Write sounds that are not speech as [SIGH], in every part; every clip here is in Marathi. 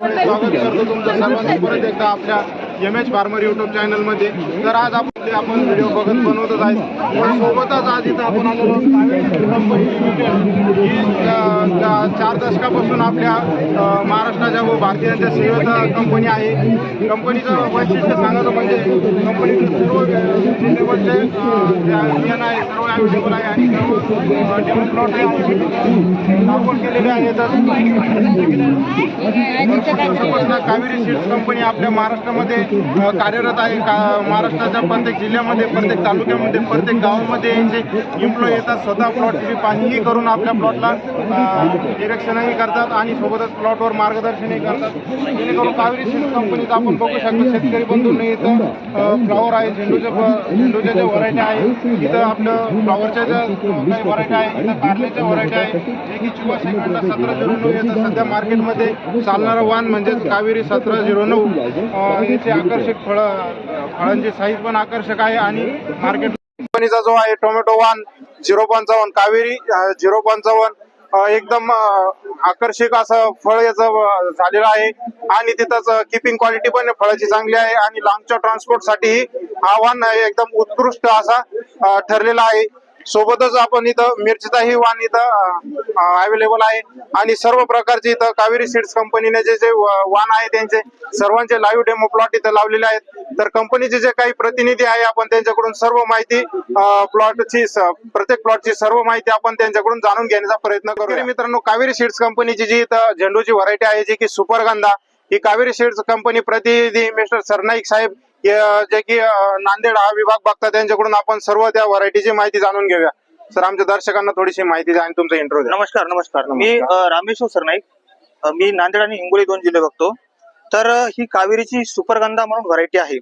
स्वागत करतो तुमचं. सर्वांचं परत एकदा आपल्या एम एच फार्मर युट्यूब चॅनलमध्ये तर आज आपण आपण व्हिडिओ बघत बनवतच आहे पण सोबतच आज इथं आपण आलेलो कंपनी लिमिटेड ही चार दशकापासून आपल्या महाराष्ट्राच्या व भारतीयांच्या सेवेत कंपनी आहे. कंपनीचं वैशिष्ट्य सांगायचं म्हणजे कंपनीचे सर्व लेवलचे बियाणं आहे सर्व अवेलेबल आहे आणि सर्व प्लॉट केलेले आहेत कावेरी सीड्स कंपनी आपल्या महाराष्ट्रामध्ये कार्यरत आहे का? महाराष्ट्राच्या प्रत्येक जिल्ह्यामध्ये प्रत्येक तालुक्यामध्ये प्रत्येक गावामध्ये यांचे एम्प्लॉय येतात स्वतः प्लॉटची पाणीही करून आपल्या प्लॉटला निरीक्षणही करतात आणि सोबतच प्लॉटवर मार्गदर्शनही करतात. जेणेकरून कावेरी सीड्स कंपनीत आपण बघू शकतो शेतकरी बंधूंनी इथं फ्लॉवर आहे झेंडूच्या झेंडूच्या ज्या व्हरायटी आहे इथं आपलं फ्लॉवरच्या ज्या काही व्हरायटी आहे इथं कारल्याच्या व्हरायटी आहे सेकंडला सतरा झिरो नऊ येतं. सध्या मार्केटमध्ये चालणारं वाण म्हणजेच कावेरी सतरा झिरो नऊ याचे आकर्षक फळं फळांची साईज पण आकर्षक आहे आणि मार्केट कंपनीचा जो आहे टोमॅटो वान झिरो पंचावन्न कावेरी झिरो पंचावन्न एकदम आकर्षक असं फळ याचं झालेलं आहे. आणि तिथंच किपिंग क्वालिटी पण फळाची चांगली आहे आणि लांबच्या ट्रान्सपोर्टसाठी हा एकदम उत्कृष्ट असा ठरलेला आहे. सोबतच आपण इथं मिरचीचाही वाण इथं अवेलेबल आहे. आणि सर्व प्रकारचे इथं कावेरी सीड्स कंपनीने जे जे वाण आहे त्यांचे सर्वांचे लाईव्ह डेमो प्लॉट इथं लावलेले आहेत. तर कंपनीचे जे काही प्रतिनिधी आहे आपण त्यांच्याकडून सर्व माहिती प्लॉटची प्रत्येक प्लॉटची सर्व माहिती आपण त्यांच्याकडून जाणून घेण्याचा प्रयत्न करू मित्रांनो कावेरी सीड्स कंपनीची जी इथं झेंडूची व्हरायटी आहे जी की सुपरगंधा ही कावेरी सीड्स कंपनी प्रतिनिधी मिस्टर सरनाईक साहेब जे की नांदेड हा विभाग बघतात त्यांच्याकडून आपण सर्व त्या व्हरायटीची माहिती जाणून घेऊया. सर आमच्या दर्शकांना थोडीशी माहिती द्या आणि तुमचा इंट्रो द्या. नमस्कार नमस्कार. मी रामेश्वर सरनाईक. अ, मी नांदेड आणि हिंगोली दोन जिल्हे बघतो. तर ही कावेरीची सुपरगंधा म्हणून व्हरायटी आहे.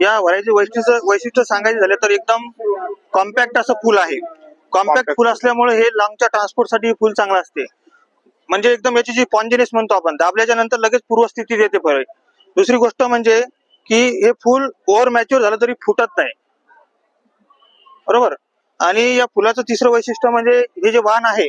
या व्हरायटी वैशिष्ट्य वैशिष्ट्य सांगायचे झाले तर एकदम कॉम्पॅक्ट असं फुल आहे. कॉम्पॅक्ट. फुल असल्यामुळे हे लांबच्या ट्रान्सपोर्टसाठी फुल चांगलं असते. म्हणजे एकदम याची जी पॉन्जिनेस म्हणतो आपण दाबल्याच्या नंतर लगेच पूर्वस्थितीत येते फळ दुसरी गोष्ट म्हणजे की हे फुल ओव्हर मॅच्युअर झालं तरी फुटत नाही. बरोबर? आणि या फुलाचं तिसरं वैशिष्ट्य म्हणजे हे जे वाहन आहे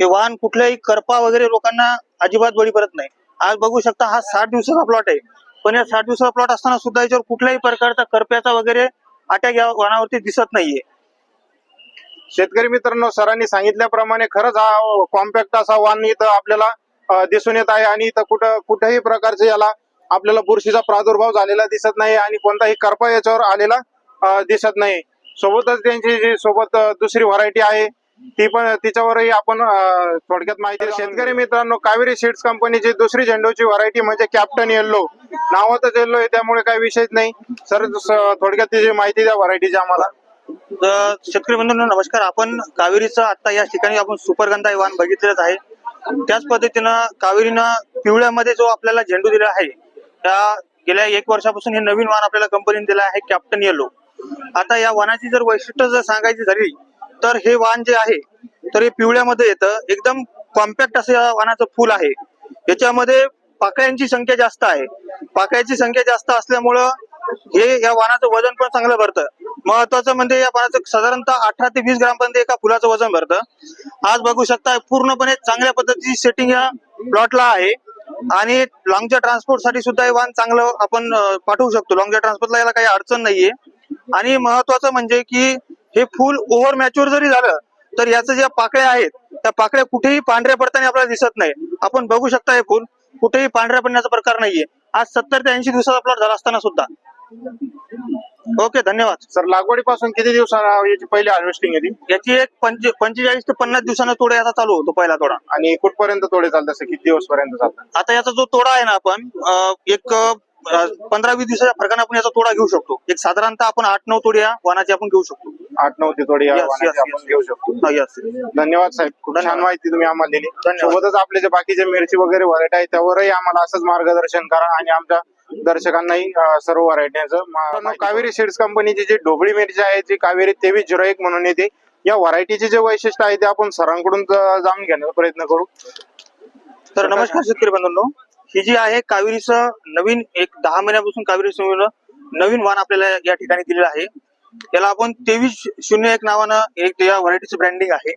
हे वाहन कुठल्याही करपा वगैरे लोकांना अजिबात बळी पडत नाही. आज बघू शकता हा साठ दिवसाचा प्लॉट आहे. पण या साठ दिवसाचा प्लॉट असताना सुद्धा याच्यावर कुठल्याही प्रकारचा करप्याचा वगैरे अटॅक या वाहनावरती दिसत नाहीये. शेतकरी मित्रांनो सरांनी सांगितल्याप्रमाणे खरंच हा कॉम्पॅक्ट असा वाण इथं आपल्याला दिसून येत आहे आणि इथं कुठं कुठल्याही प्रकारचे याला आपल्याला बुरशीचा प्रादुर्भाव झालेला दिसत नाही आणि कोणताही करपा याच्यावर आलेला दिसत नाही. सोबतच त्यांची जी सोबत दुसरी व्हरायटी आहे ती पण तिच्यावरही आपण थोडक्यात माहिती शेतकरी मित्रांनो कावेरी सीड्स कंपनीची दुसरी झेंडूची व्हरायटी म्हणजे कॅप्टन येल्लो नावातच येल्लो आहे त्यामुळे काही विषयच नाही. सर थोडक्यात तिची माहिती द्या व्हरायटीची आम्हाला. शेतकरी बंधूंनो नमस्कार. आपण कावेरीचं आता या ठिकाणी आपण सुपरगंधा वाहन बघितलेलंच आहे. त्याच पद्धतीनं कावेरीनं पिवळ्यामध्ये जो आपल्याला झेंडू दिला आहे त्या गेल्या एक वर्षापासून हे नवीन वाहन आपल्याला कंपनीने दिलं आहे कॅप्टन येलो आता या वाहनाची जर वैशिष्ट्य जर सांगायची झाली तर हे वाहन जे आहे तर हे पिवळ्यामध्ये येतं. एकदम कॉम्पॅक्ट असं या वाहनाचं फुल आहे. याच्यामध्ये पाकळ्यांची संख्या जास्त आहे. पाकळ्यांची संख्या जास्त असल्यामुळं हे या वाहनाचं वजन पण चांगलं भरतं. महत्वाचं म्हणजे या वाहनाचं साधारणतः अठरा ते वीस ग्रामपर्यंत एका फुलाचं वजन भरतं. आज बघू शकता पूर्णपणे चांगल्या पद्धतीची सेटिंग या प्लॉटला आहे. आणि लॉंगच्या ट्रान्सपोर्टसाठी सुद्धा हे वाहन चांगलं आपण पाठवू शकतो. लॉंगच्या ट्रान्सपोर्टला याला काही अडचण नाहीये. आणि महत्वाचं म्हणजे की हे फुल ओव्हर मॅच्युअर जरी झालं तर याचं ज्या पाकळ्या आहेत त्या पाकळ्या कुठेही पांढऱ्या पडताना आपल्याला दिसत नाही. आपण बघू शकता हे फुल कुठेही पांढऱ्या पडण्याचा प्रकार नाहीये. आज सत्तर ते ऐंशी दिवसाचा प्लॉट झाला असताना सुद्धा. ओके धन्यवाद. सर लागवडीपासून किती दिवसांना याची पहिली हार्वेस्टिंग येते याची एक पंच पंचेचाळीस ते पन्नास दिवसानं तोडा याचा चालू होतो पहिला तोडा. आणि कुठपर्यंत तोडे चालतात? असं किती दिवस पर्यंत चालतात? आता याचा जो तोडा आहे ना आपण अं, एक पंधरा वीस दिवसाच्या फरकाने आपण याचा तोडा घेऊ शकतो. एक साधारणतः आपण आठ नऊ तोडी या वाहनाची आपण घेऊ शकतो. आठ नऊ ते तोडे या Yes, वाहनाची yes, आपण yes. घेऊ शकतो. हा, yes. धन्यवाद साहेब. खूप छान धन्यवाद. माहिती तुम्ही आम्हाला दिली. धन्यवाद. सोबतच आपले जे बाकीचे मिरची वगैरे व्हरायटी आहे त्यावरही आम्हाला असंच मार्गदर्शन करा आणि आमच्या दर्शकांनाही सर्व व्हरायटीचं कावेरी सीड्स कंपनीची जी ढोबळी मिरची आहे जी कावेरी तेवीस झिरो एक म्हणून येते. या व्हरायटीचे जे वैशिष्ट्य आहे ते आपण सरांकडून जाणून घेण्याचा प्रयत्न करू. तर नमस्कार शेतकरी बंधूंनो. ही जी आहे कावेरीचं नवीन एक दहा महिन्यापासून कावेरी समोर नवीन वाण आपल्याला या ठिकाणी दिलेलं आहे. याला आपण तेवीस शून्य एक नावानं एक या व्हरायटीचं ब्रँडिंग आहे.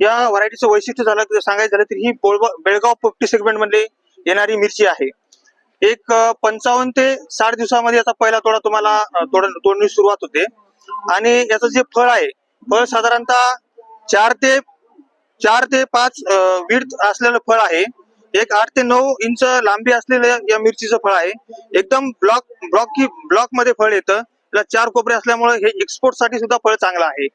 या व्हरायटीचं वैशिष्ट्य झालं सांगायचं झालं तर ही बेळगाव पोपटी सेगमेंटमध्ये येणारी मिरची आहे. एक पंचावन्न ते साठ दिवसामध्ये याचा पहिला तोडा तुम्हाला तोड तोडणी सुरुवात होते. आणि याचं जे फळ आहे फळ साधारणतः चार ते चार ते पाच विड असलेलं फळ आहे. एक आठ ते नऊ इंच लांबी असलेलं या मिरचीचं फळ आहे. एकदम ब्लॉक ब्लॉक की ब्लॉकमध्ये फळ येतं. त्याला चार कोपरे असल्यामुळे हे एक्सपोर्टसाठी सुद्धा फळ चांगलं आहे.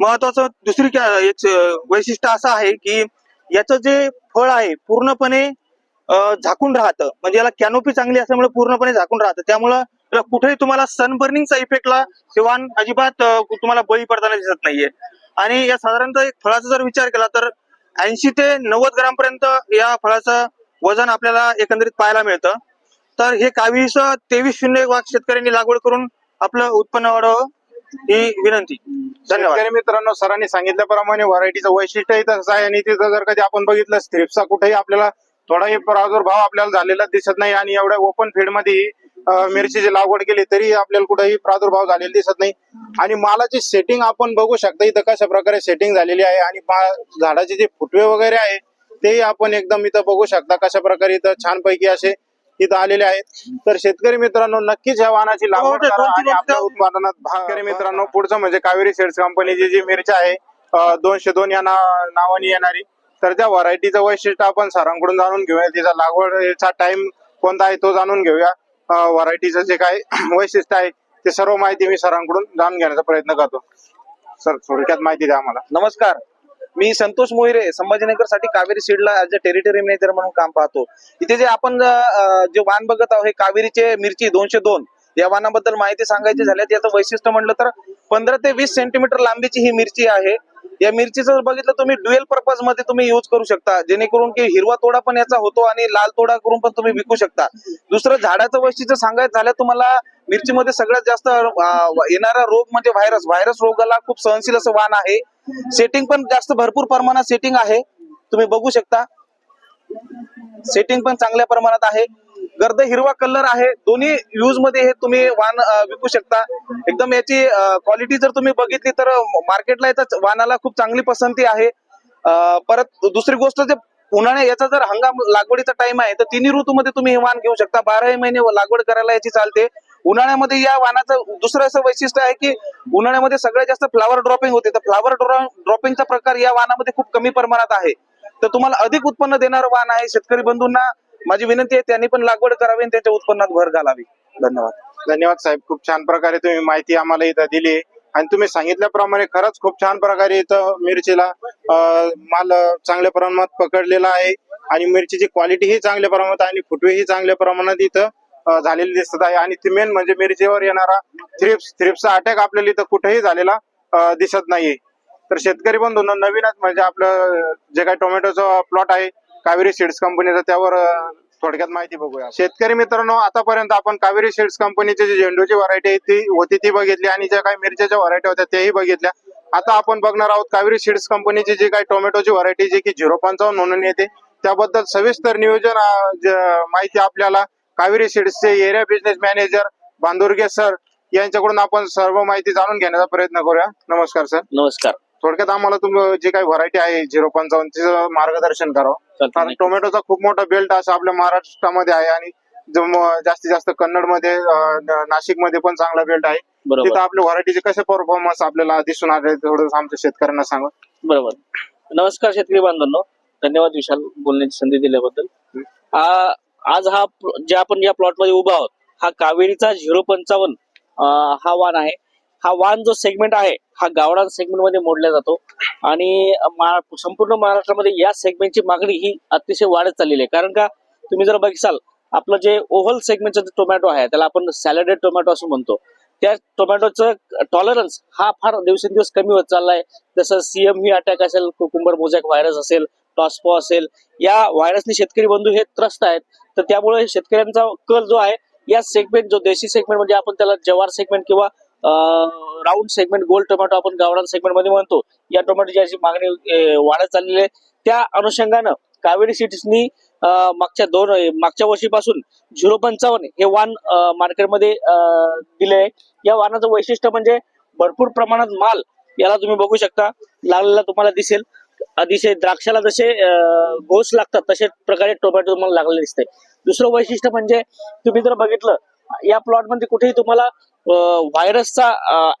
महत्वाचं दुसरी क्या- एक वैशिष्ट्य असं आहे की याचं जे फळ आहे पूर्णपणे झाकून राहतं. म्हणजे याला कॅनोपी चांगली असल्यामुळे पूर्णपणे झाकून राहतं. त्यामुळं त्याला कुठेही तुम्हाला सनबर्निंगचा इफेक्टला किंवा अजिबात तुम्हाला बळी पडताना दिसत नाहीये. आणि या साधारणतः एक फळाचा जर विचार केला तर ऐंशी ते नव्वद ग्राम पर्यंत या फळाचं वजन आपल्याला एकंदरीत पाहायला मिळतं. तर हे कावीस तेवीस शून्य वाघ शेतकऱ्यांनी लागवड करून आपलं उत्पन्न वाढवावं ही विनंती. धन्यवाद. शेतकरी मित्रांनो सरांनी सांगितल्याप्रमाणे व्हरायटीचं वैशिष्ट्य तसंच आहे आणि तिथं जर कधी आपण बघितलं स्क्रिप्टचा कुठेही आपल्याला थोडाही प्रादुर्भाव आपल्याला झालेला दिसत नाही आणि एवढ्या ओपन फील्डमध्ये अं, मिरचीची लागवड केली तरी आपल्याला कुठेही प्रादुर्भाव झालेला दिसत नाही. आणि मालाची सेटिंग आपण बघू शकता इथं कशा प्रकारे सेटिंग झालेली आहे आणि झाडाचे जे फुटवे वगैरे आहे तेही आपण एकदम इथं बघू शकता कशा प्रकारे इथं छानपैकी असे इथं आलेले आहेत. तर शेतकरी मित्रांनो नक्कीच या वाहनाची लागवड हो, ते करा आणि आपल्या उत्पादनात भाग शेतकरी मित्रांनो पुढचं म्हणजे कावेरी सीड्स कंपनीची जी मिरची आहे दोनशे दोन या नाव- नावाने येणारी. तर त्या व्हरायटीचं वैशिष्ट्य आपण सरांकडून जाणून घेऊया. तिचा लागवडचा टाइम कोणता आहे तो जाणून घेऊया. व्हरायटीचं जे काय [CLEARS THROAT] वैशिष्ट्य आहे ते सर्व माहिती मी सरांकडून जाणून घेण्याचा प्रयत्न करतो. सर थोडक्यात माहिती द्या आम्हाला. नमस्कार. मी संतोष मोहिरे संभाजीनगरसाठी कावेरी सीडला ऍज अ टेरिटरी मॅनेजर म्हणून काम पाहतो. इथे जे आपण जे वाण बघत आहोत हे कावेरीचे मिरची दोनशे दोन. या वाणाबद्दल माहिती सांगायची झाल्यास याचं वैशिष्ट्य म्हटलं तर पंधरा ते वीस सेंटीमीटर लांबीची ही मिरची आहे. या मिरचीचं जर बघितलं तुम्ही ड्युएल पर्पजमध्ये तुम्ही युज करू शकता. जेणेकरून की हिरवा तोडा पण याचा होतो आणि लाल तोडा करून पण तुम्ही विकू शकता. दुसरं झाडाचं वैशिष्ट्य सांगायचं झालं तुम्हाला मिरचीमध्ये सगळ्यात जास्त येणारा रोग म्हणजे व्हायरस व्हायरस रोगाला खूप सहनशील असं वाण आहे. सेटिंग पण जास्त भरपूर प्रमाणात सेटिंग आहे. तुम्ही बघू शकता. सेटिंग पण चांगल्या प्रमाणात आहे. गर्द हिरवा कलर आहे. दोन्ही यूजमध्ये हे तुम्ही वाण विकू शकता. एकदम याची क्वालिटी जर तुम्ही बघितली तर मार्केटला याचा वाणाला खूप चांगली पसंती आहे. परत दुसरी गोष्ट जे उन्हाळ्या याचा जर हंगाम लागवडीचा टाइम आहे तर तिन्ही ऋतूमध्ये तुम्ही हे वाण घेऊ शकता. बाराही महिने लागवड करायला याची चालते. उन्हाळ्यामध्ये या वाणाचं दुसरं असं वैशिष्ट्य आहे की उन्हाळ्यामध्ये सगळ्यात जास्त फ्लावर ड्रॉपिंग होते. तर फ्लावर ड्रॉपिंगचा प्रकार या वाणामध्ये खूप कमी प्रमाणात आहे. तर तुम्हाला अधिक उत्पन्न देणारं वाण आहे शेतकरी बंधूंना. माझी विनंती आहे त्यांनी पण लागवड करावी आणि त्यांच्या उत्पन्नात भर घालावी. धन्यवाद. धन्यवाद साहेब खूप छान प्रकारे तुम्ही माहिती आम्हाला इथं दिली. आणि तुम्ही सांगितल्याप्रमाणे खरंच खूप छान प्रकारे इथं मिरचीला माल चांगल्या प्रमाणात पकडलेला आहे. आणि मिरचीची क्वालिटी ही चांगल्या प्रमाणात आणि फुटवे ही चांगल्या प्रमाणात इथं झालेली दिसत आहे. आणि ती मेन म्हणजे मिरचीवर येणारा थ्रिप्स थ्रिप्सचा अटॅक आपल्याला इथं कुठेही झालेला दिसत नाहीये. तर शेतकरी बंधूंना नवीनच म्हणजे आपलं जे काही टोमॅटोचं प्लॉट आहे कावेरी सीड्स कंपनीचा त्यावर थोडक्यात माहिती बघूया शेतकरी मित्रांनो आतापर्यंत आपण कावेरी सीड्स कंपनीची जी झेंडूची व्हरायटी ती होती ती बघितली आणि ज्या काही मिरच्याच्या व्हरायटी होत्या तेही बघितल्या. आता आपण बघणार आहोत कावेरी सीड्स कंपनीची जी काही टोमॅटोची व्हरायटी जी की झिरो पंचावन्न म्हणून येते. त्याबद्दल सविस्तर नियोजन माहिती आपल्याला Kaveri सीड्सचे area business manager Bandurge sir यांच्याकडून आपण सर्व माहिती जाणून घेण्याचा प्रयत्न करूया. नमस्कार सर. नमस्कार. थोडक्यात आम्हाला तुम्ही जे काही व्हरायटी आहे झिरो पंचावन्न तिचं मार्गदर्शन करावं. कारण टोमॅटोचा खूप मोठा बेल्ट असं आपल्या महाराष्ट्रामध्ये आहे आणि जो म- जास्तीत जास्त कन्नडमध्ये नाशिकमध्ये पण चांगला बेल्ट आहे. बरोबर. तिथं आपल्या व्हरायटीचे कसे परफॉर्मन्स आपल्याला दिसून आले थोडं आमच्या शेतकऱ्यांना सांगा. बरोबर. नमस्कार शेतकरी बांधवांनो. धन्यवाद विशाल बोलण्याची संधी दिल्याबद्दल. आ- आज हा जे आपण या प्लॉटमध्ये उभा आहोत हा कावेरीचा झिरो पंचावन्न हा वाण आहे. हा वाण जो सेगमेंट आहे हा गावडा सेगमेंटमध्ये मोडला जातो. आणि मा- संपूर्ण महाराष्ट्रामध्ये या सेगमेंटची मागणी ही अतिशय वाढत चाललेली आहे. कारण का तुम्ही जर बघिसाल आपलं जे ओव्हल सेगमेंटचं जे टोमॅटो आहे त्याला आपण सॅलडेड टोमॅटो असं म्हणतो. त्या टोमॅटोचं टॉलरन्स हा फार दिवसेंदिवस कमी होत चाललाय. जसं सीएम ही अटॅक असेल कुकुंबर मोजॅक व्हायरस असेल टॉस्पो असेल या व्हायरसने शेतकरी बंधू हे त्रस्त आहेत. तर त्यामुळे शेतकऱ्यांचा कल जो आहे या सेगमेंट जो देशी सेगमेंट म्हणजे आपण त्याला जवार सेगमेंट किंवा राऊंड सेगमेंट गोल्ड टोमॅटो आपण गावरान सेगमेंटमध्ये म्हणतो. या टोमॅटोची अशी मागणी वाढत चाललेली आहे. त्या अनुषंगानं कावेरी सिटीजनी मागच्या दोन मागच्या वर्षीपासून झिरो पंचावन्न हे वाण मार्केटमध्ये अं, दिले आहे या वाणाचं वैशिष्ट्य म्हणजे भरपूर प्रमाणात माल याला तुम्ही बघू शकता. लागलेला तुम्हाला दिसेल. अतिशय द्राक्षाला जसे घोस लागतात तसे प्रकारे टोमॅटो तुम्हाला लागलेले दिसते दुसरं वैशिष्ट्य म्हणजे तुम्ही जर बघितलं या प्लॉटमध्ये कुठेही तुम्हाला व्हायरसचा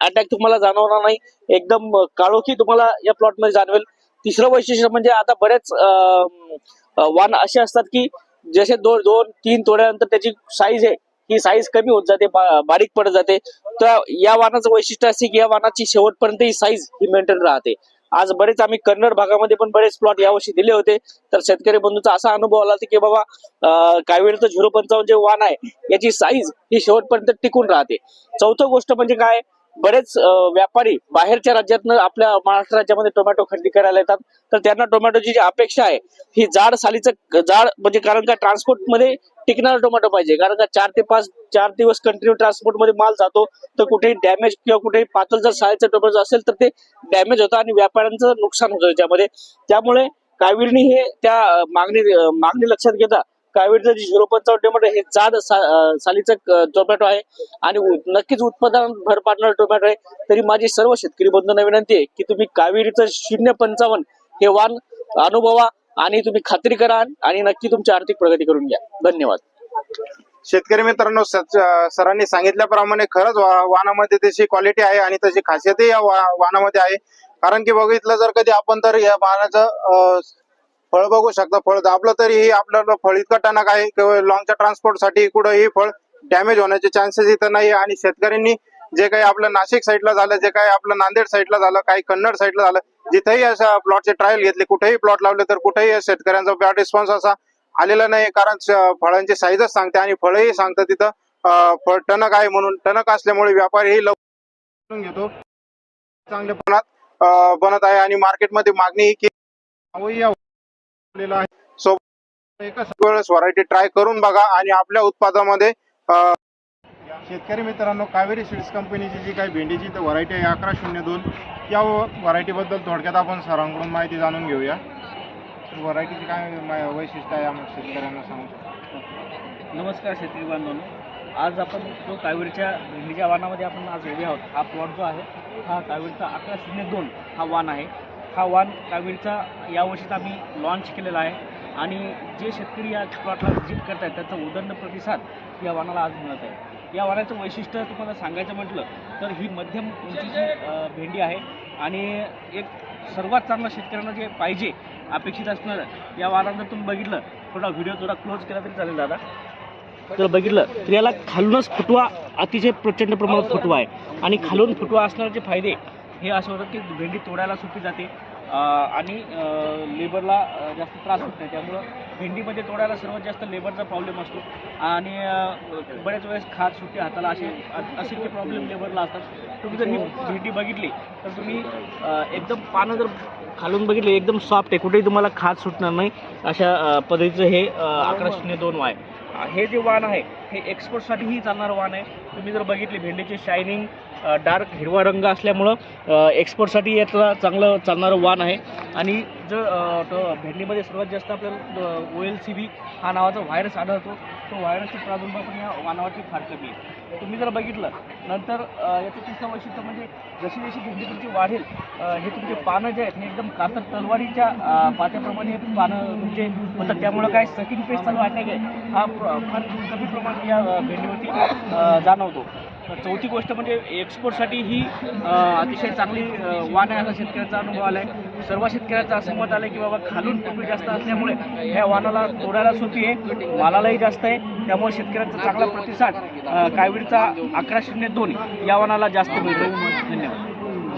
अटॅक तुम्हाला जाणवणार नाही. एकदम काळोखी तुम्हाला या प्लॉटमध्ये जाणवेल. तिसरं वैशिष्ट्य म्हणजे आता बरेच वाण असे असतात की जसे दोन दोन तीन तोड्यानंतर त्याची साईज आहे. ही साईज कमी होत जाते बारीक पडत जाते. तर या वाहनाचं वैशिष्ट्य असे की या वाहनाची शेवटपर्यंत ही साईज ही मेंटेन राहते. आज बरेच आम्ही कन्नड भागामध्ये पण बरेच प्लॉट यावर्षी दिले होते. तर शेतकरी बंधूचा असा अनुभव आला होता की बाबा अं, कावेरीचं झिरो पंचावन्न जे वाण आहे याची साईज ही शेवटपर्यंत टिकून राहते. चौथं गोष्ट म्हणजे काय? बरेच व्यापारी बाहेरच्या राज्यातनं आपल्या महाराष्ट्र राज्यामध्ये टोमॅटो खरेदी करायला येतात. तर त्यांना टोमॅटोची जी अपेक्षा आहे ही जाड सालीचं जाड म्हणजे कारण का ट्रान्सपोर्टमध्ये टिकणारा टोमॅटो पाहिजे. कारण का चार ते पाच चार दिवस कंटिन्यू ट्रान्सपोर्टमध्ये माल जातो तर कुठेही डॅमेज किंवा कुठेही पातळ जर सालीचं टोमॅटो असेल तर ते डॅमेज होतं आणि व्यापाऱ्यांचं नुकसान होतं त्याच्यामध्ये त्यामुळे कावेरीने हे त्या मागणी मागणी लक्षात घेता कावेरीचं जे झिरो पंचावन्न टोमॅटो हे जाद सालीचं टोमॅटो आहे. आणि नक्कीच उत्पादन भर पाडणारं टोमॅटो आहे. तरी माझी सर्व शेतकरी बंधूंना विनंती आहे की तुम्ही कावेरीचं शून्य पंचावन्न हे वाण अनुभवा आणि तुम्ही खात्री करा आणि नक्की तुमची आर्थिक प्रगती करून घ्या. धन्यवाद. शेतकरी मित्रांनो सरांनी सांगितल्याप्रमाणे खरंच वाहनामध्ये त्याची क्वालिटी आहे आणि त्याची खासियतही या वाहनामध्ये आहे. कारण की बघितलं जर कधी आपण तर या वाहनाचं अं, फळ बघू शकता. फळ दाबलं तरी आपल्याला फळ इतकं टणक आहे किंवा लॉंगच्या ट्रान्सपोर्टसाठी कुठंही फळ डॅमेज होण्याचे चान्सेस इथं नाही आणि शेतकऱ्यांनी जे काही आपलं नाशिक साईडला झालं जे काही आपलं नांदेड साईडला झालं काही कन्नड साईडला झालं जिथेही अशा प्लॉटचे ट्रायल घेतले कुठेही प्लॉट लावले तर कुठेही शेतकऱ्यांचा बॅड रिस्पॉन्स असा आलेला नाही कारण फळांची साईजच सांगते आणि फळही सांगतं तिथं फळ टणक आहे म्हणून. टणक असल्यामुळे व्यापारीही लवकर घेतो. चांगल्या प्रमाणात बनत आहे आणि मार्केटमध्ये मागणी ही आलेलं आहे. सोबत एकच वेळेस व्हरायटी ट्राय करून बघा आणि आपल्या उत्पादनामध्ये शेतकरी मित्रांनो कावेरी सीड्स कंपनीची जी काही भेंडीची व्हरायटी आहे अकरा शून्य दोन. या व्हरायटीबद्दल थोडक्यात आपण सरांकडून माहिती जाणून घेऊया. व्हरायटीची काय वैशिष्ट्य आहे आम्हाला शेतकऱ्यांना सांगू शकतो? नमस्कार शेतकरी बांधवांनो. आज आपण जो कावेरीच्या भेंडीच्या वाणामध्ये आपण आज उभे आहोत हा प्लॉट जो आहे हा कावेरीचा अकरा शून्य दोन हा वाण आहे. हा वाण कावीरचा यावर्षीच आम्ही लॉन्च केलेला आहे. आणि जे शेतकरी या प्लॉटला व्हिजिट करत आहेत त्याचा उदंड प्रतिसाद या वानाला आज मिळत आहे. या वानाचं वैशिष्ट्य तुम्हाला सांगायचं म्हटलं तर ही मध्यम उंचीची भेंडी आहे. आणि एक सर्वात चांगलं शेतकऱ्यांना जे पाहिजे अपेक्षित असणारं या वाणात तुम्ही बघितलं. थोडा व्हिडिओ थोडा क्लोज केला तरी चालेल दादा. जर बघितलं तर याला खालूनच फुटवा अतिशय प्रचंड प्रमाणात फुटवा आहे. आणि खालून फुटवा असण्याचे फायदे हे असं होतं की भेंडी तोडायला सोपी जाते. आणि लेबरला जास्त त्रास होत नाही. त्यामुळं भेंडीमध्ये तोडायला सर्वात जास्त लेबरचा प्रॉब्लेम असतो. आणि बऱ्याच वेळेस खात सुट्टी हाताला असे असे ते प्रॉब्लेम लेबरला असतात. तुम्ही जर ही भेंडी बघितली तर तुम्ही एकदम पानं जर खालून बघितले एकदम सॉफ्ट आहे. कुठेही तुम्हाला खात सुटणार नाही. अशा पद्धतीचं हे अकरा शून्य दोन वाय. हे जे वाण आहे हे एक्सपोर्टसाठीही चालणारं वाण आहे. तुम्ही जर बघितली भेंडीची शायनिंग डार्क हिरवा रंग असल्यामुळं एक्सपोर्टसाठी यातला चांगलं चालणारं वाण आहे. आणि जर तो भेंडीमध्ये सर्वात जास्त आपल्याला ओ एल सी बी हा नावाचा व्हायरस आढळतो. तो व्हायरसचा प्रादुर्भाव पण या वाणावरती फार कमी आहे. तुम्ही जर बघितलं नंतर याचं तिसरं वैशिष्ट्य म्हणजे जशी जशी भेंडी तुमची वाढेल हे तुमचे पानं जे आहेत हे एकदम कातर तलवारीच्या पात्याप्रमाणे हे पानं तुमचे होतात. त्यामुळं काय सकिंग पेस्ट चालू आहे हा फार कमी प्रमाणात या भेंडीवरती जाणवतो. चौथी गोष्ट म्हणजे एक्सपोर्टसाठी ही अतिशय चांगली वाण आहे असा शेतकऱ्याचा अनुभव आला आहे सर्व शेतकऱ्याचं असं मत आलं की बाबा खालून टोपी जास्त असल्यामुळे ह्या वाणाला तोडायला सोपी आहे मालालाही जास्त आहे. त्यामुळे शेतकऱ्यांचा चांगला प्रतिसाद अ, अकरा शून्य दोन या वाणाला जास्त मिळतो. धन्यवाद.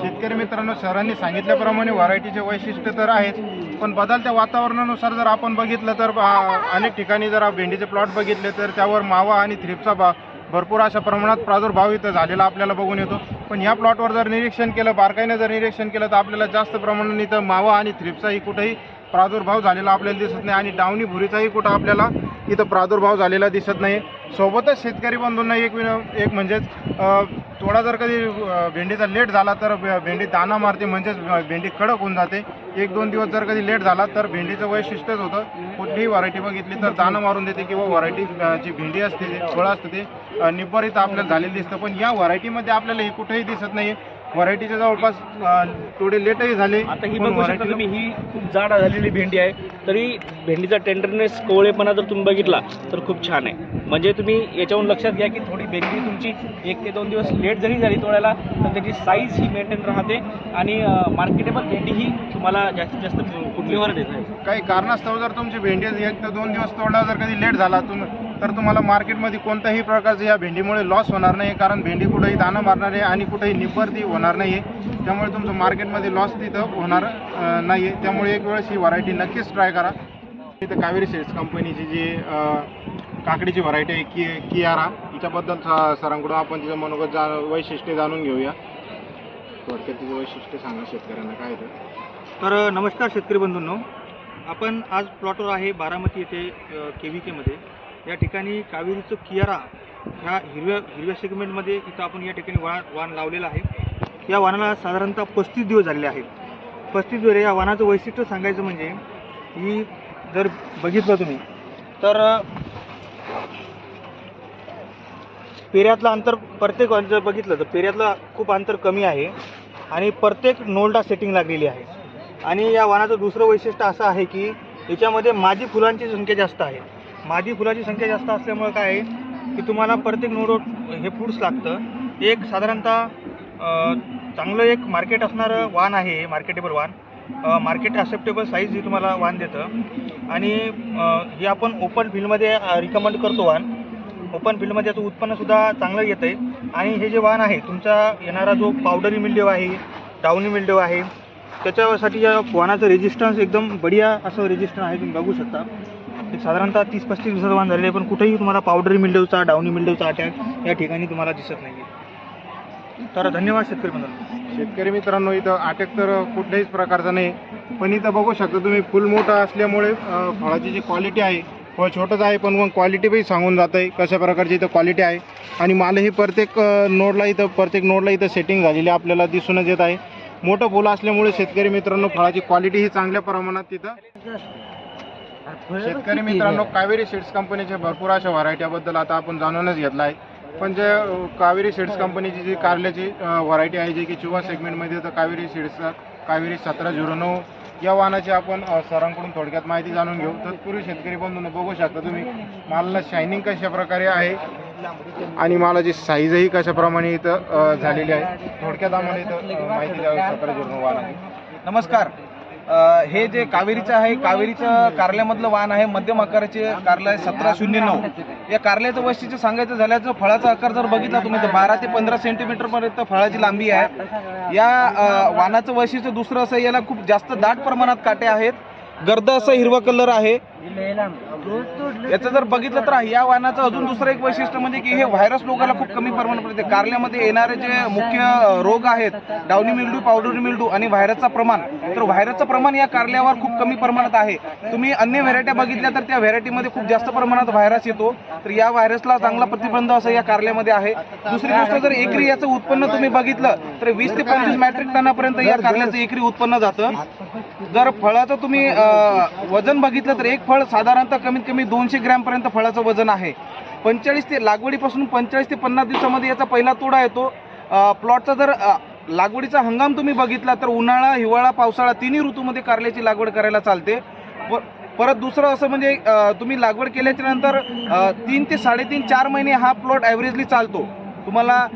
शेतकरी मित्रांनो सरांनी सांगितल्याप्रमाणे व्हरायटीचे वैशिष्ट्य तर आहेत पण बदलत्या वातावरणानुसार जर आपण बघितलं तर अनेक ठिकाणी जर भेंडीचे प्लॉट बघितले तर त्यावर मावा आणि थ्रिपचा भाग भरपूर अशा प्रमाणात प्रादुर्भाव इथं झालेला आपल्याला बघून येतो. पण या प्लॉटवर जर निरीक्षण केलं बारकाईनं जर निरीक्षण केलं तर आपल्याला जास्त प्रमाणात इथं मावा आणि थ्रिप्सचाही कुठेही प्रादुर्भाव झालेला आपल्याला दिसत नाही आणि डावणी भुरीचाही कुठं आपल्याला इथं प्रादुर्भाव झालेला दिसत नाही. सोबतच शेतकरी बंधूंना एक विन एक म्हणजेच थोडा जर कधी भेंडीचा लेट झाला तर भेंडी दाना मारते म्हणजेच भेंडी कडक होऊन जाते. एक दोन दिवस जर कधी लेट झाला तर भेंडीचं वैशिष्ट्यच होतं. कुठलीही व्हरायटी बघितली तर दाना मारून देते किंवा व्हरायटी जी भेंडी असते ते फळं असतं ते अ, निब्बर इथं आपल्याला झालेलं दिसतं. पण या व्हरायटीमध्ये आपल्याला हे कुठेही दिसत नाही व्हरायटीचे जवळपास थोडे लेटही झाले आता ही बघू शकता तुम्ही ही खूप जाड झालेली भेंडी आहे. तरी भेंडीचा टेंडरनेस कोवळेपणा जर तुम्ही बघितला तर खूप छान आहे. म्हणजे तुम्ही याच्यावरून लक्षात घ्या की थोडी भेंडी तुमची एक ते दोन दिवस लेट जरी झाली तोडायला तर त्याची साईज ही मेंटेन राहते आणि मार्केटेबल भेंडी ही तुम्हाला जास्तीत जास्त कुठली व्हरायटी आहे काही कारणास्तव जर तुमची भेंडी एक ते दोन दिवस तोडला जर कधी लेट झाला तुम तर तुम्हाला मार्केटमध्ये कोणत्याही प्रकारचं या भेंडीमुळे लॉस होणार नाही कारण भेंडी कुठेही दाणं मारणार आहे आणि कुठेही निब्बरती होणार नाही आहे त्यामुळे तुमचं मार्केटमध्ये लॉस तिथं होणार नाही आहे त्यामुळे एक वेळेस ही व्हरायटी नक्कीच ट्राय करा. इथं कावेरी सेट्स कंपनीची जी काकडीची व्हरायटी आहे की कियारा. हिच्याबद्दल सरांकडून आपण तिचं मनोगत जा वैशिष्ट्य जाणून घेऊया. थोडक्यात तिचं वैशिष्ट्य सांगा शेतकऱ्यांना काय तर नमस्कार शेतकरी बंधूंनो. आपण आज प्लॉटवर आहे बारामती येथे के व्ही केमध्ये या ठिकाणी कावेरीचं कियारा ह्या हिरव्या हिरव्या सेगमेंटमध्ये इथं आपण या ठिकाणी वाण वाण लावलेलं आहे. या वाणाला साधारणतः पस्तीस दिवस झालेले आहेत. पस्तीस दिवस या वाणाचं वैशिष्ट्य सांगायचं म्हणजे ही जर बघितलं तुम्ही तर पेऱ्यातलं अंतर प्रत्येक जर बघितलं तर पेऱ्यातलं खूप अंतर कमी आहे आणि प्रत्येक नोल्डा सेटिंग लागलेली आहे. आणि या वाणाचं दुसरं वैशिष्ट्य असं आहे की याच्यामध्ये माझी फुलांची संख्या जास्त आहे. मादी फुलाची संख्या जास्त असल्यामुळे काय आहे की तुम्हाला प्रत्येक नोडवर हे फ्रूट्स लागतं. एक साधारणतः चांगलं एक मार्केट असणारं वाण आहे हे मार्केटेबल वाण मार्केट ॲक्सेप्टेबल साईज ही तुम्हाला वाण देतं. आणि हे आपण ओपन फील्डमध्ये रिकमेंड करतो वाण ओपन फील्डमध्ये याचं उत्पन्नसुद्धा चांगलं येतं आहे आणि हे जे वाण आहे तुमचा येणारा जो पावडरी मिल्डेव आहे डाऊनी मिल्डेव आहे त्याच्यासाठी या वाणाचं रेजिस्टन्स एकदम बढिया असं रेजिस्टन्स आहे तुम्ही बघू शकता. एक साधारणतः तीस पस्तीस दिवसात वाण झालेली आहे पण कुठेही तुम्हाला पावडरी मिल्डेवचा डाऊनी मिल्डेवचा अटॅक या ठिकाणी तुम्हाला दिसत नाही तर धन्यवाद शेतकरी बंधूंनो. शेतकरी मित्रांनो इथं अटॅक तर कुठल्याहीच प्रकारचा नाही पण इथं बघू शकता तुम्ही फुल मोठं असल्यामुळे फळाची जी क्वालिटी आहे फळ छोटंच आहे पण मग क्वालिटीही सांगून जात आहे कशा प्रकारची इथं क्वालिटी आहे. आणि मालही प्रत्येक नोडला इथं प्रत्येक नोडला इथं सेटिंग झालेली आपल्याला दिसूनच येत आहे. मोठं फुलं असल्यामुळे शेतकरी मित्रांनो फळाची क्वालिटी ही चांगल्या प्रमाणात तिथं शेतकरी मित्रांनो कावेरी सीड्स कंपनीच्या भरपूर अशा व्हरायटीबद्दल आता आपण जाणूनच घेतला आहे पण जे कावेरी सीड्स कंपनीची जी कारल्याची व्हरायटी आहे जे की चुवा सेगमेंटमध्ये तर कावेरी सीड्स कावेरी सतरा झिरो नऊ या वाहनाची आपण सरांकडून थोडक्यात माहिती जाणून घेऊ. तत्पूर्वी शेतकरी बंधूंनो बघू शकता तुम्ही मालाला शायनिंग कशा प्रकारे आहे आणि मालाची साईजही कशाप्रमाणे इथं झालेली आहे. थोडक्यात आम्हाला इथं माहिती द्यावी सतरा झिरो नऊ वाहनाची. नमस्कार. हे जे कावेरीचं आहे कावेरीचं कारल्यामधलं वाहन आहे मध्यम आकाराचे कारलं आहे सतरा शून्य नऊ. या कारल्याचं वैशिष्ट्य सांगायचं झाल्याचं फळाचा आकार जर बघितला तुम्ही तर बारा ते पंधरा सेंटीमीटरपर्यंत फळाची लांबी आहे. या वाहनाचं वैशिष्ट्य दुसरं असं याला खूप जास्त दाट प्रमाणात काटे आहेत. गर्द असं हिरवा कलर आहे. याचं जर बघितलं तर या वाहनाचं अजून दुसरं एक वैशिष्ट्य म्हणजे की हे व्हायरस रोगाला खूप कमी प्रमाणात येते कारल्यामध्ये येणारे जे मुख्य रोग आहेत डावनी मिल्डू पावडरी मिल्डू आणि व्हायरसचं प्रमाण तर व्हायरसचं प्रमाण या कारल्यावर खूप कमी प्रमाणात आहे. तुम्ही अन्य व्हेरायट्या बघितल्या तर त्या व्हेरायटीमध्ये खूप जास्त प्रमाणात व्हायरस येतो. तर या व्हायरसला चांगला प्रतिबंध असं या कारल्यामध्ये आहे. दुसरी गोष्ट जर एकरी याचं उत्पन्न तुम्ही बघितलं तर वीस ते पंचवीस मॅट्रिक टनापर्यंत या कारल्याचं एकरी उत्पन्न जातं. जर फळाचं तुम्ही वजन बघितलं तर एक फळ साधारणतः कमीत कमी दोनशे ग्रॅमपर्यंत फळाचं वजन आहे. पंचेचाळीस ते लागवडीपासून पंचेचाळीस ते पन्नास दिवसामध्ये याचा पहिला तोडा येतो. प्लॉटचा जर लागवडीचा हंगाम तुम्ही बघितला तर उन्हाळा हिवाळा पावसाळा तिन्ही ऋतूमध्ये कारल्याची लागवड करायला चालते. प- परत दुसरं असं म्हणजे तुम्ही लागवड केल्याच्यानंतर तीन ते साडेतीन चार महिने हा प्लॉट ॲव्हरेजली चालतो. तुम्हाला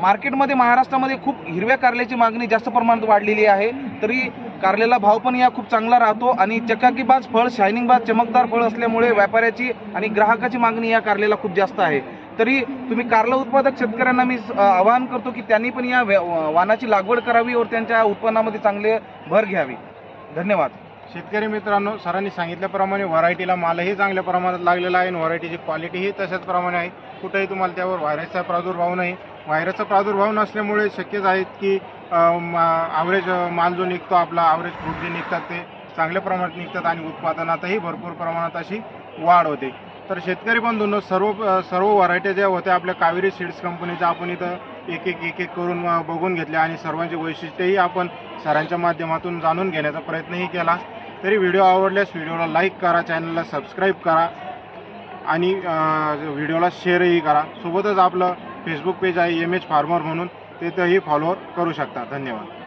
मार्केटमध्ये महाराष्ट्रामध्ये खूप हिरव्या कारल्याची मागणी जास्त प्रमाणात वाढलेली आहे. तरी कारलेला भाव पण या खूप चांगला राहतो आणि चकाकीबाज फळ शायनिंगबाज चमकदार फळ असल्यामुळे व्यापाऱ्याची आणि ग्राहकाची मागणी या कारलेला खूप जास्त आहे. तरी तुम्ही कारला उत्पादक शेतकऱ्यांना मी आवाहन करतो की त्यांनी पण या व्या- लागवड करावी व त्यांच्या उत्पन्नामध्ये चांगले भर घ्यावी. धन्यवाद. शेतकरी मित्रांनो सरांनी सांगितल्याप्रमाणे व्हरायटीला मालही चांगल्या प्रमाणात लागलेला आहे आणि व्हरायटीची क्वालिटीही तशाच प्रमाणे आहे. कुठेही तुम्हाला त्यावर व्हायरसचा प्रादुर्भाव नाही. व्हायरसचा प्रादुर्भाव नसल्यामुळे शक्यच आहेत की ॲव्हरेज माल जो निघतो आपला ॲव्हरेज फ्रूट जे निघतात ते चांगल्या प्रमाणात निघतात आणि उत्पादनातही भरपूर प्रमाणात अशी वाढ होते. तर शेतकरी बंधूंनो सर्व सर्व व्हरायटी ज्या होत्या आपल्या कावेरी सीड्स कंपनीच्या आपण इथं एक एक एक एक करून बघून घेतल्या आणि सर्वांची वैशिष्ट्यही आपण सरांच्या माध्यमातून जाणून घेण्याचा प्रयत्नही केला. तरी व्हिडिओ आवडल्यास व्हिडिओला लाईक करा चॅनलला सबस्क्राईब करा आणि व्हिडिओला शेअरही करा. सोबतच आपलं फेसबुक पेज आहे एम एच फार्मर म्हणून. तिथंही फॉलोअर करू शकता. धन्यवाद.